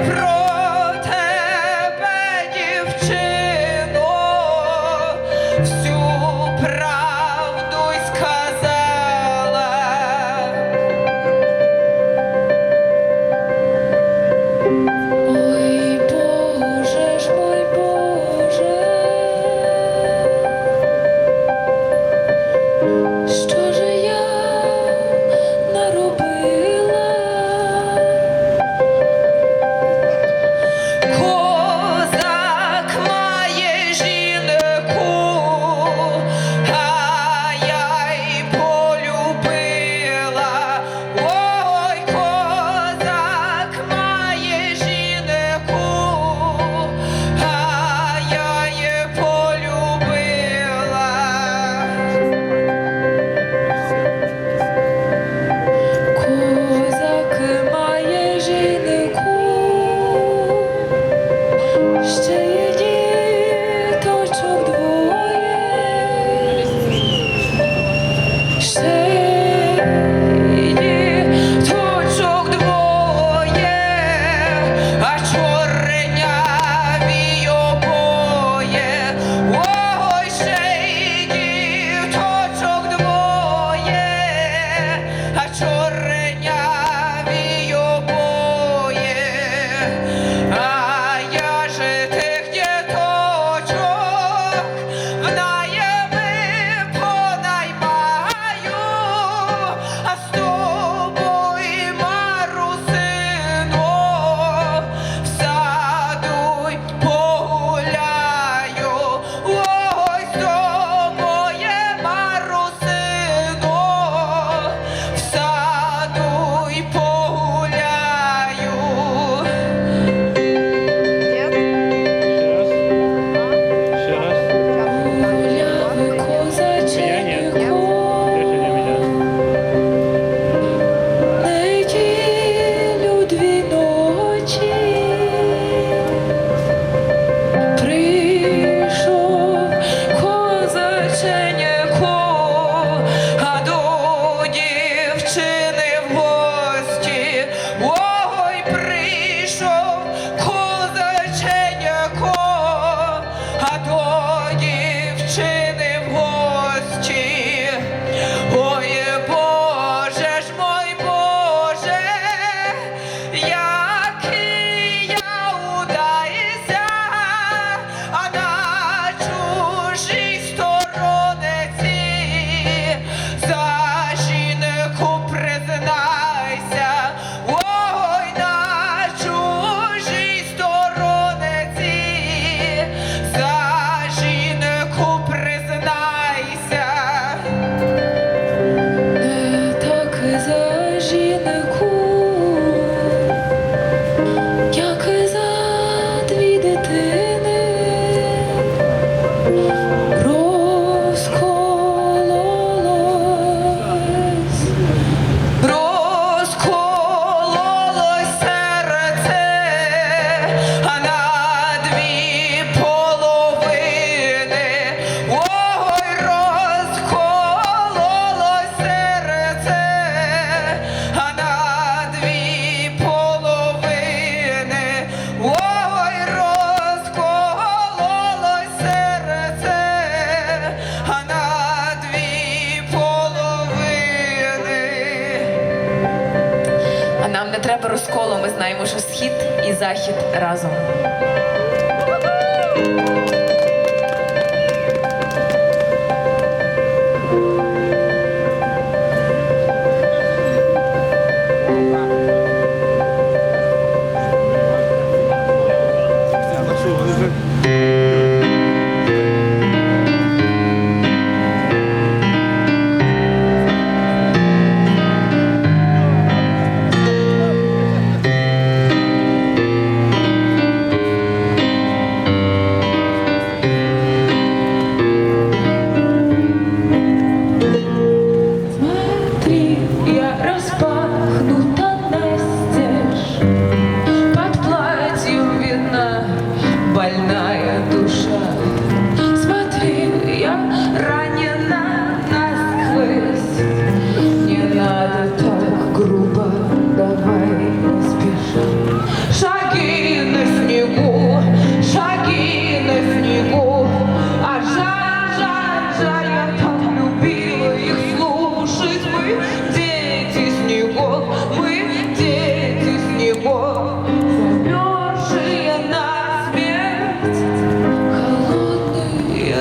Pro за знаємо, що схід і захід разом.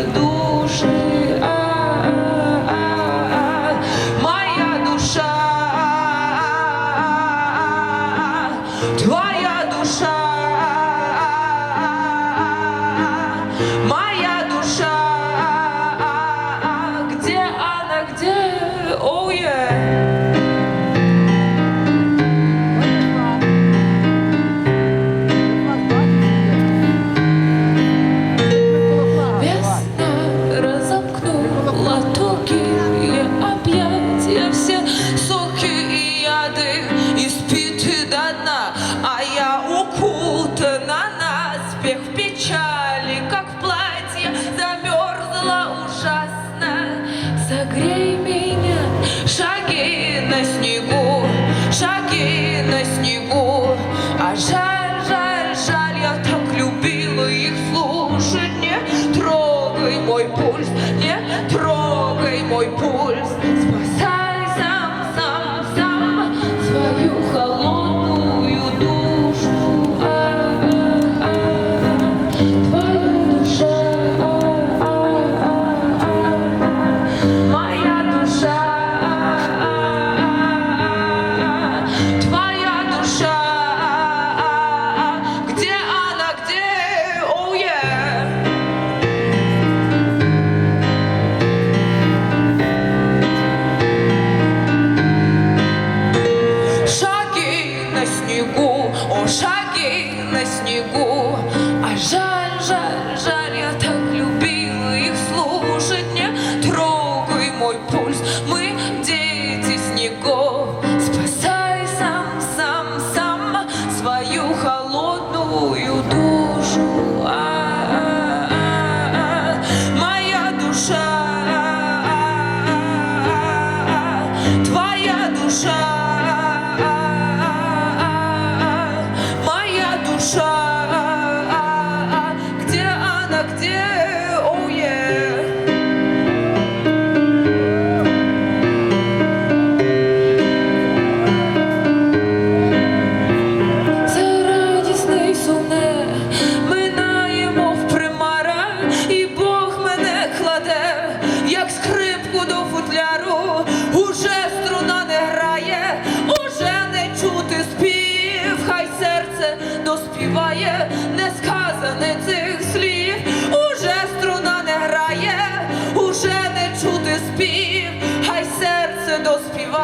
Души. child.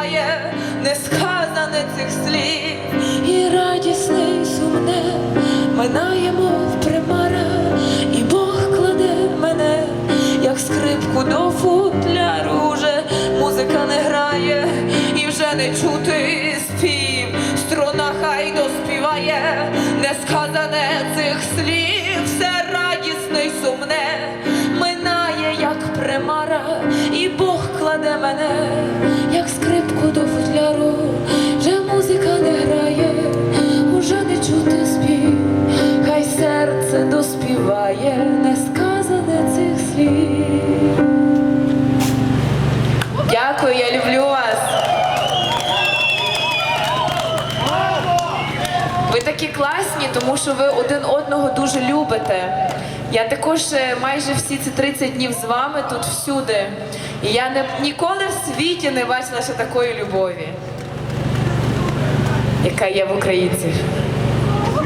знає несказане цих слів, і радісне, і сумне минає, мов примара, і Бог кладе мене, як скрипку до футляру. Уже музика не грає, і вже не чути спів, струна хай доспіває, несказане цих слів. Дякую, я люблю вас. Ви такі класні, тому що ви один одного дуже любите. Я також е, майже всі ці 30 днів з вами тут всюди. І я не, ніколи в світі не бачила ще такої любові, яка є в українців.